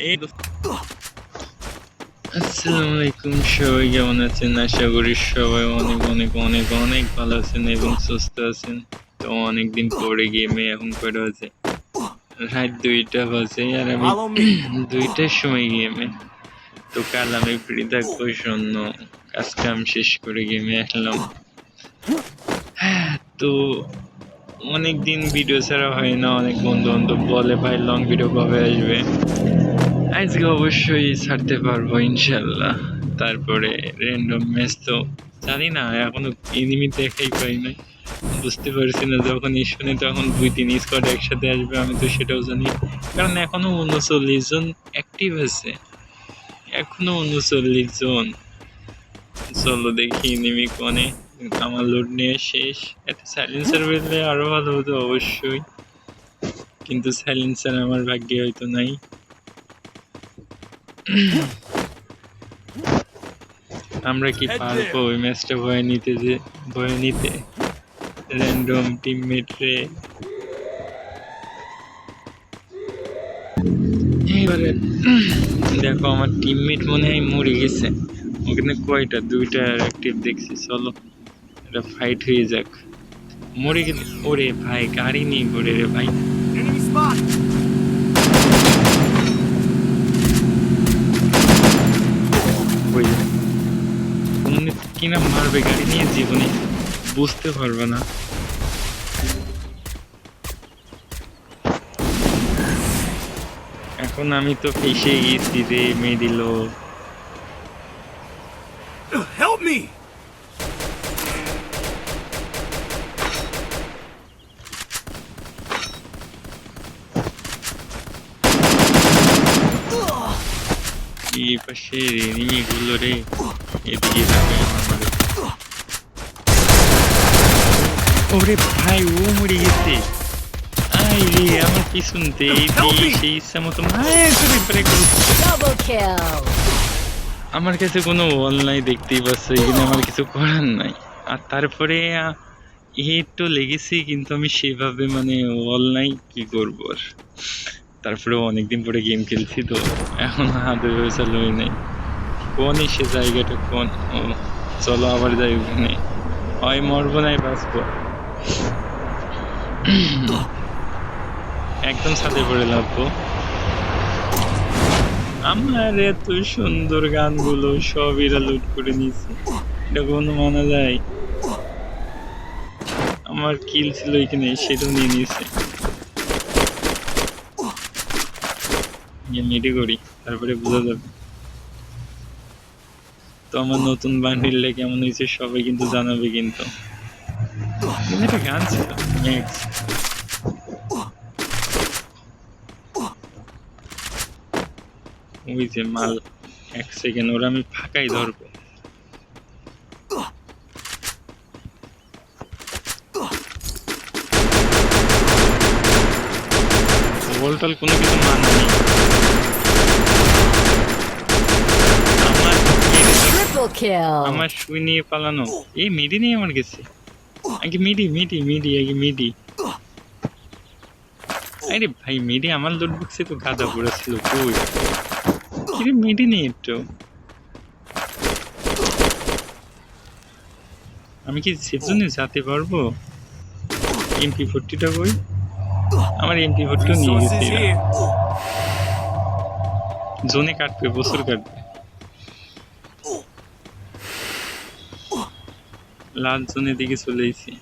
এই আসসালামু আলাইকুম সবাই কেমন আছেন? আশা করি সবাই অনেক অনেক অনেক অনেক ভালো আছেন এবং সুস্থ আছেন। তো অনেকদিন পরে গেমে এখন কয়টা আছে রাত দুইটা বাজে আর আমি দুইটার সময় গেমে। তো কাল আমি ফ্রি থাকব শূন্য কাজ কাম শেষ করে গেমে আসলাম। তো অনেক দিন ভিডিও ছাড়া হয় না অনেক বন্ধু বান্ধব বলে ভাই লং ভিডিও কবে আসবে? আজকে অবশ্যই ছাড়তে পারব, ইনশাল্লাহ। তারপরে র্যান্ডম ম্যাচ তো জানি না, এখনও এনিমি দেখাই পাই নাই। বুঝতে পারছি না, যখন শুনে তখন দুই তিন স্কোয়াড একসাথে আসবে, আমি তো সেটাও জানি। কারণ এখনও উনচল্লিশ জন অ্যাক্টিভ আছে। এখনও উনচল্লিশ জন। চলো দেখি এনিমি কোনে। আমার লোড নিয়ে শেষ। একটা সাইলেন্সার পেলে আরও ভালো হতো অবশ্যই। কিন্তু সাইলেন্সার আমার ভাগ্যে হয়তো নাই। আমরা কি পারব ওই ম্যাচটা ভয় নিতে যে ভয় নিতে? র্যান্ডম টিমমেট রে। এবারে দেখো আমার টিমমেট মনে হয় মরে গেছে। ওখানে কয়টা? দুইটা অ্যাক্টিভ দেখছি চলো। এটা ফাইট হয়ে যাক। মরে গেলে ওরে ভাই গাড়ি নিয়ে ঘুরে রে ভাই। কোন মারবে গাড়ি নিয়ে জীবনে, বুঝতে পারবে না এখন আমি তো ফেসে গেছি রে মেডিল Help me. এই পাশে গুলো রে? এদিকে যাবে আমাদের। ওরে ভাই ও মরে গেছে। আই রে আমার পিছনতে এই দিয়ে সেই ইচ্ছা মতো করে ব্রেক আমার কাছে কোনো ওয়াল নাই দেখতেই পাচ্ছ এখানে আমার কিছু করার নাই। আর তারপরে হিট তো লেগেছি কিন্তু আমি সেভাবে মানে ওয়াল নাই কি করব আর? তারপরে অনেকদিন পরে গেম খেলছি তো এখন হাত ওইভাবে চালু হয় নাই। কোন সে জায়গাটা কোন? ও, চলো আবার যাই ওখানে। হয় মরবো নাই বাঁচবো। একদম ছাদে পড়ে লাভবো আমার এত সুন্দর গানগুলো সব এরা লুট করে নিয়েছে। এটা কোনো মানা যায়। আমার কিল ছিল এখানে, সেটাও নিয়ে নিয়েছে। মেডি করি তারপরে বোঝা যাবে। তো আমার নতুন বান্ডিলটা কেমন হয়েছে সবাই কিন্তু জানাবে কিন্তু। একটা গান ছিল। ওই যে মাল এক সেকেন্ড ওরা আমি ফাঁকাই ধরবো। বলটাল কোনো কিছু মানা নেই আমার Triple kill. আমার সুই নিয়ে পালানো। এই মিডি নেই আমার কাছে আগে মিডি মিডি মিডি আগে মিডি। আরে ভাই মিডি আমার লোড বক্সে তো গাদা পড়ে ছিল কই? কিরে মিডি নেই একটু? আমি কি সেজনে যেতে পারব? এমপি ফোরটিটা কই? আমার এমপি ফোরটিও নিয়ে গেছে. জোনে কাটবে বছর কাটবে। লাল জোনের দিকে চলে এসেছি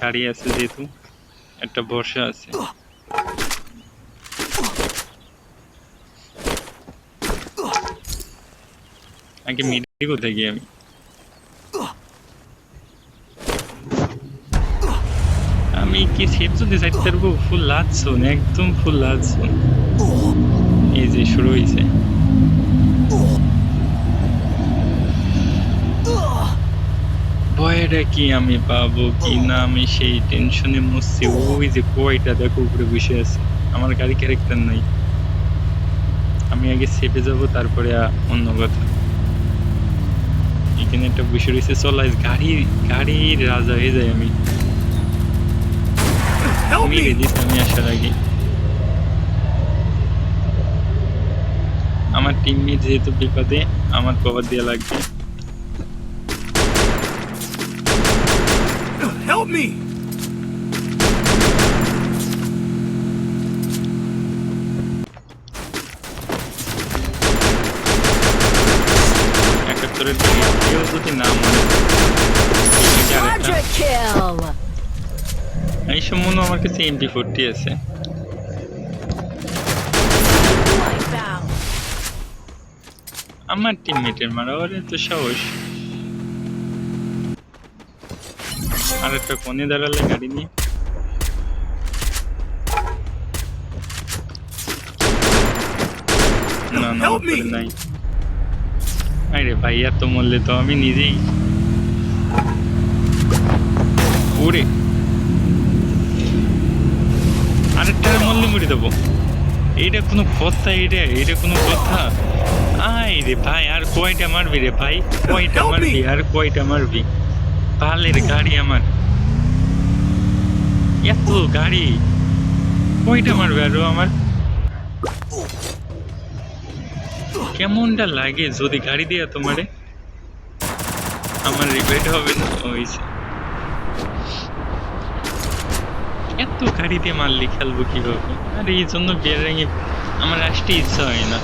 গাড়ি আছে যেহেতু, একটা বর্ষা আছে। আগে মিডি কোথায় গিয়ে আমি? আমি কি সেফ জোনে চাইতে পারব? ফুল লাজ একদম ফুল লাজ এই যে শুরু হয়েছে ভয়টা কি আমি পাবো কি না আমি সেই টেনশনে মরছি? ওই যে কয়টা দেখো উপরে বসে আছে। আমার গাড়ি ক্যারেক্টার নাই। আমি আগে সেফে যাব তারপরে অন্য কথা। এখানে একটা বসে রয়েছে চল আজ গাড়ি গাড়ির রাজা হয়ে যায় আমি। আমি আসার আগে। আমার টিমমেট যেহেতু বিপদে আমার কভার দেওয়া লাগবে। Help me! একাত্তরের কেউ যদি না মনে এই আমার কাছে এমপি ফোরটি আছে. আমার টিমমেটের মারা ওরে তো সাহস আর একটা কোণে দাঁড়ালে গাড়ি নিয়ে? না না নাই। আরে ভাই এত মরলে তো আমি নিজেই। ওরে আরেকটা মরলে মরে দেবো এইটা কোনো কথা এইটা এইটা কোনো কথা। আয় রে ভাই আর কয়টা মারবি রে ভাই? কয়টা মারবি আর কয়টা মারবি? পালের গাড়ি আমার। এত গাড়ি। কয়টা মারবে আরও আমার? কেমনটা লাগে যদি গাড়ি দিয়ে তোমারে? আমার রিপেট হবে না হয়েছে এত গাড়ি দিয়ে মারলি খেলব কীভাবে? আর এই জন্য বিয়ারিংয়ে আমার আসতে ইচ্ছা হয় না।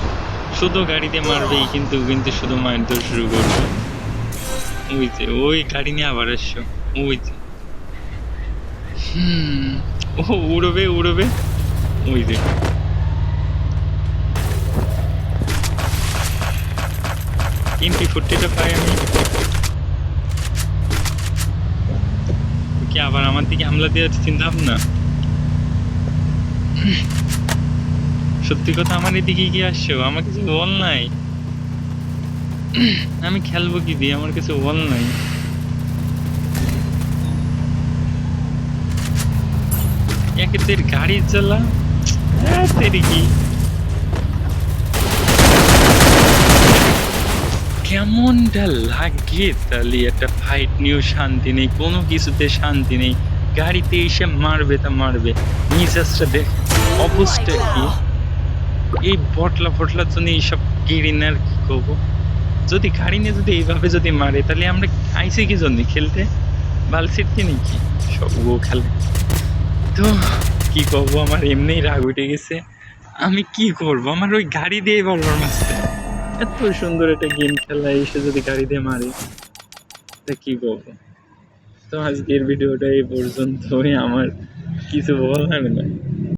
শুধু গাড়ি দিয়ে মারবেই কিন্তু কিন্তু শুধু দৌড় শুরু করবে। ওই যে ওই গাড়ি নিয়ে আবার আসছো ওই যে হুম ও, উড়বে উড়বে। ওই যে তিনটি ফুটটিটা পাই আমি। কি আবার আমার দিকে হামলা দেওয়ার চিন্তা ভাবনা সত্যি কথা আমার এদিকে কি আসছো আমার কিছু বল নাই। আমি খেলব কি দিয়ে? আমার কিছু বল নাই। একে তোর গাড়ি চালা? তেরি কি? কেমনটা লাগে তাহলে একটা ফাইট নিয়েও শান্তি নেই, কোনো কিছুতে শান্তি নেই। গাড়িতে এসে মারবে তা মারবে। মিজাজটা দেখ, অবস্থা কি? এই বটলা ফটলার জন্য এইসব গিরিনার কি করব? যদি গাড়ি নিয়ে যদি এইভাবে যদি মারে, তাহলে আমরা আইসি কি জন্য? খেলতে? বালসিট কি? নাকি সব ও খেলে। তো কি করব? আমার এমনিই রাগ উঠে গেছে। আমি কি করব? আমার ওই গাড়ি দিয়ে বারবার মারছে এত সুন্দর একটা গেম খেলা, এসে যদি গাড়ি দিয়ে মারে, তা কি করব? তো আজকের ভিডিওটা এই পর্যন্তই। আমার কিছু বলার নাই।